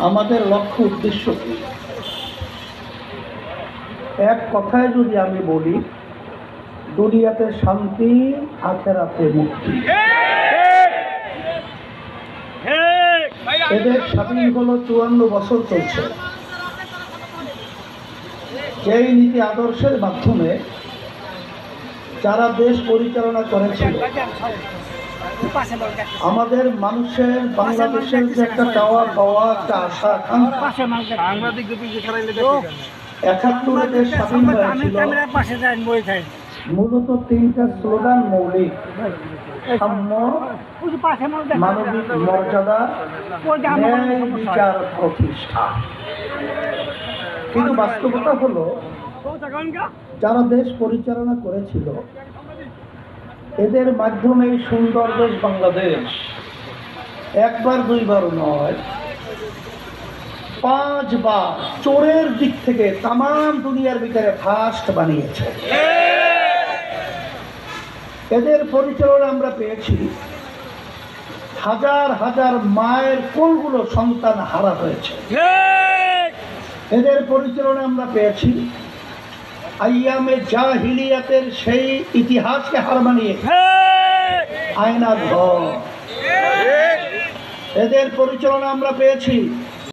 আমাদের লক্ষ্য উদ্দেশ্য কি? এক কথায় যদি আমি বলি, দুনিয়াতে শান্তি, আখেরাতে মুক্তি। এদের স্বাধীন হলো চুয়ান্ন বছর চলছে। যেই নীতি আদর্শের মাধ্যমে যারা দেশ পরিচালনা করেছিল আমাদের মানুষের বাংলাদেশের যে একটা চাওয়া পাওয়া একটা আশা একাত্তরে দেশ স্বাধীন হয়েছিল মূলত তিনটা স্লোগান মৌলিক। সাম্য মানবিক মর্যাদা ন্যায় বিচার প্রতিষ্ঠা। কিন্তু বাস্তবতা হলো যারা দেশ পরিচালনা করেছিল এদের মাধ্যমে সুন্দর দেশ বাংলাদেশ। একবার দুইবার নয়। পাঁচবার চোরের দিক থেকে তাম দুনিয়ার ভিতরে ফার্স্ট বানিয়েছে। এদের পরিচালনা আমরা পেয়েছি। হাজার হাজার মায়ের কোলগুলো সন্তান হারা হয়েছে। এদের পরিচালনা আমরা পেয়েছি। আইয়ামে জাহিলিয়াতের সেই ইতিহাসকে হার মানিয়ে আয়না ঘর। এদের পরিচালনা আমরা পেয়েছি।